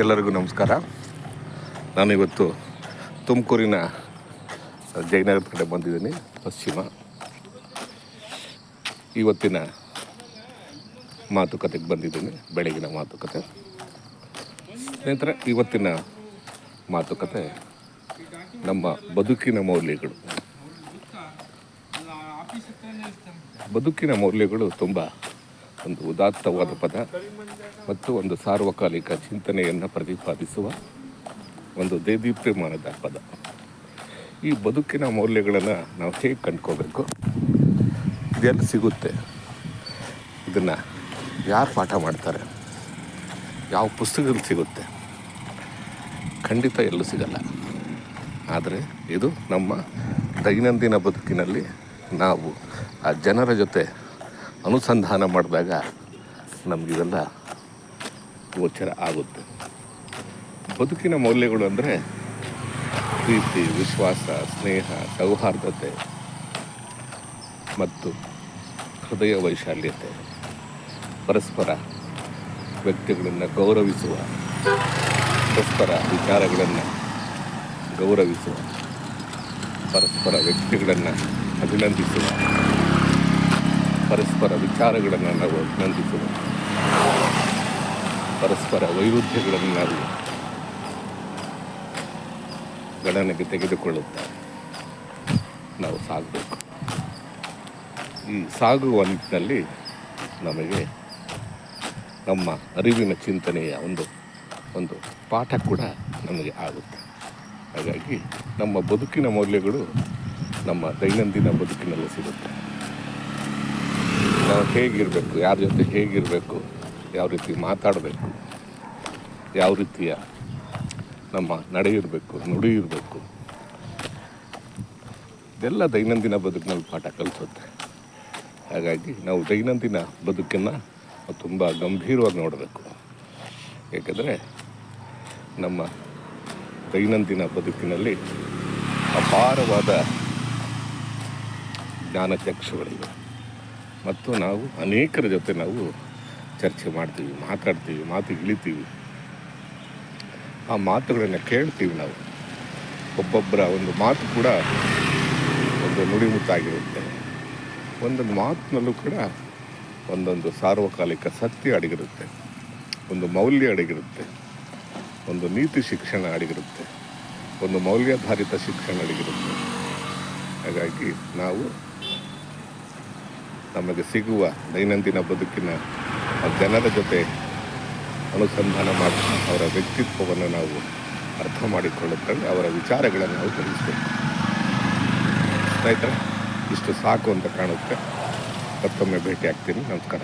ಎಲ್ಲರಿಗೂ ನಮಸ್ಕಾರ. ನಾನಿವತ್ತು ತುಮಕೂರಿನ ಜಯನಗರದ ಕಡೆ ಬಂದಿದ್ದೀನಿ, ಪಶ್ಚಿಮ. ಇವತ್ತಿನ ಮಾತುಕತೆಗೆ ಬಂದಿದ್ದೀನಿ, ಬೆಳಗಿನ ಮಾತುಕತೆ. ಸ್ನೇಹಿತರೆ, ಇವತ್ತಿನ ಮಾತುಕತೆ ನಮ್ಮ ಬದುಕಿನ ಮೌಲ್ಯಗಳು. ಬದುಕಿನ ಮೌಲ್ಯಗಳು ತುಂಬ ಒಂದು ಉದಾತ್ತವಾದ ಪದ ಮತ್ತು ಒಂದು ಸಾರ್ವಕಾಲಿಕ ಚಿಂತನೆಯನ್ನು ಪ್ರತಿಪಾದಿಸುವ ಒಂದು ದೇದೀಪ್ಯಮಾನದ ಪದ. ಈ ಬದುಕಿನ ಮೌಲ್ಯಗಳನ್ನು ನಾವು ಹೇಗೆ ಕಂಡ್ಕೋಬೇಕು? ಇದೆಲ್ಲ ಸಿಗುತ್ತೆ. ಇದನ್ನು ಯಾರು ಪಾಠ ಮಾಡ್ತಾರೆ? ಯಾವ ಪುಸ್ತಕದಲ್ಲಿ ಸಿಗುತ್ತೆ? ಖಂಡಿತ ಎಲ್ಲೂ ಸಿಗಲ್ಲ. ಆದರೆ ಇದು ನಮ್ಮ ದೈನಂದಿನ ಬದುಕಿನಲ್ಲಿ ನಾವು ಆ ಜನರ ಜೊತೆ ಅನುಸಂಧಾನ ಮಾಡಿದಾಗ ನಮಗಿದೆಲ್ಲ ಗೋಚರ ಆಗುತ್ತೆ. ಬದುಕಿನ ಮೌಲ್ಯಗಳು ಅಂದರೆ ಪ್ರೀತಿ, ವಿಶ್ವಾಸ, ಸ್ನೇಹ, ಸೌಹಾರ್ದತೆ ಮತ್ತು ಹೃದಯ ವೈಶಾಲ್ಯತೆ. ಪರಸ್ಪರ ವ್ಯಕ್ತಿಗಳನ್ನು ಗೌರವಿಸುವ, ಪರಸ್ಪರ ವಿಚಾರಗಳನ್ನು ಗೌರವಿಸುವ, ಪರಸ್ಪರ ವ್ಯಕ್ತಿಗಳನ್ನು ಅಭಿನಂದಿಸುವ ಪರಸ್ಪರ ವಿಚಾರಗಳನ್ನು ನಾವು ಅಭಿನಂದಿಸುವ ಪರಸ್ಪರ ವೈರುಧ್ಯಗಳನ್ನು ನಾವು ಗಣನೆಗೆ ತೆಗೆದುಕೊಳ್ಳುತ್ತಾ ನಾವು ಸಾಗಬೇಕು. ಈ ಸಾಗುವ ನಿಟ್ಟಿನಲ್ಲಿ ನಮಗೆ ನಮ್ಮ ಅರಿವಿನ ಚಿಂತನೆಯ ಒಂದು ಒಂದು ಪಾಠ ಕೂಡ ನಮಗೆ ಆಗುತ್ತೆ. ಹಾಗಾಗಿ ನಮ್ಮ ಬದುಕಿನ ಮೌಲ್ಯಗಳು ನಮ್ಮ ದೈನಂದಿನ ಬದುಕಿನಲ್ಲಿ ಸಿಗುತ್ತೆ. ನಾವು ಹೇಗಿರಬೇಕು, ಯಾರ ಜೊತೆ ಹೇಗಿರಬೇಕು, ಯಾವ ರೀತಿ ಮಾತಾಡಬೇಕು, ಯಾವ ರೀತಿಯ ನಮ್ಮ ನಡೆ ಇರಬೇಕು ನುಡಿ ಇರಬೇಕು ಇದೆಲ್ಲ ದೈನಂದಿನ ಬದುಕಿನಲ್ಲಿ ಪಾಠ ಕಲಿಸುತ್ತೆ ಹಾಗಾಗಿ ನಾವು ದೈನಂದಿನ ಬದುಕನ್ನು ತುಂಬ ಗಂಭೀರವಾಗಿ ನೋಡಬೇಕು. ಏಕೆಂದರೆ ನಮ್ಮ ದೈನಂದಿನ ಬದುಕಿನಲ್ಲಿ ಅಪಾರವಾದ ಜ್ಞಾನಚಕ್ಷುಗಳಿವೆ. ಮತ್ತು ನಾವು ಅನೇಕರ ಜೊತೆ ನಾವು ಚರ್ಚೆ ಮಾಡ್ತೀವಿ, ಮಾತಾಡ್ತೀವಿ, ಮಾತು ಇಳಿತೀವಿ. ಆ ಮಾತುಗಳನ್ನು ಕೇಳ್ತೀವಿ ನಾವು. ಒಬ್ಬೊಬ್ಬರ ಒಂದು ಮಾತು ಕೂಡ ಒಂದು ನುಡಿಮುತ್ತಾಗಿರುತ್ತೆ. ಒಂದೊಂದು ಮಾತಿನಲ್ಲೂ ಕೂಡ ಒಂದೊಂದು ಸಾರ್ವಕಾಲಿಕ ಸತ್ಯ ಅಡಗಿರುತ್ತೆ. ಒಂದು ಮೌಲ್ಯ ಅಡಗಿರುತ್ತೆ. ಒಂದು ನೀತಿ ಶಿಕ್ಷಣ ಅಡಗಿರುತ್ತೆ. ಒಂದು ಮೌಲ್ಯಾಧಾರಿತ ಶಿಕ್ಷಣ ಅಡಗಿರುತ್ತೆ. ಹಾಗಾಗಿ ನಾವು ನಮಗೆ ಸಿಗುವ ದೈನಂದಿನ ಬದುಕಿನ ಜನರ ಜೊತೆ ಅನುಸಂಧಾನ ಮಾಡಿ ಅವರ ವ್ಯಕ್ತಿತ್ವವನ್ನು ನಾವು ಅರ್ಥ ಮಾಡಿಕೊಳ್ಳುತ್ತೇವೆ, ಅವರ ವಿಚಾರಗಳನ್ನು ನಾವು ತಿಳಿಸ್ಬೇಕು. ಸ್ನೇಹಿತರೆ, ಇಷ್ಟು ಸಾಕು ಅಂತ ಕಾಣುತ್ತೆ. ಮತ್ತೊಮ್ಮೆ ಭೇಟಿ ಆಗ್ತೀನಿ ನಮಸ್ಕಾರ.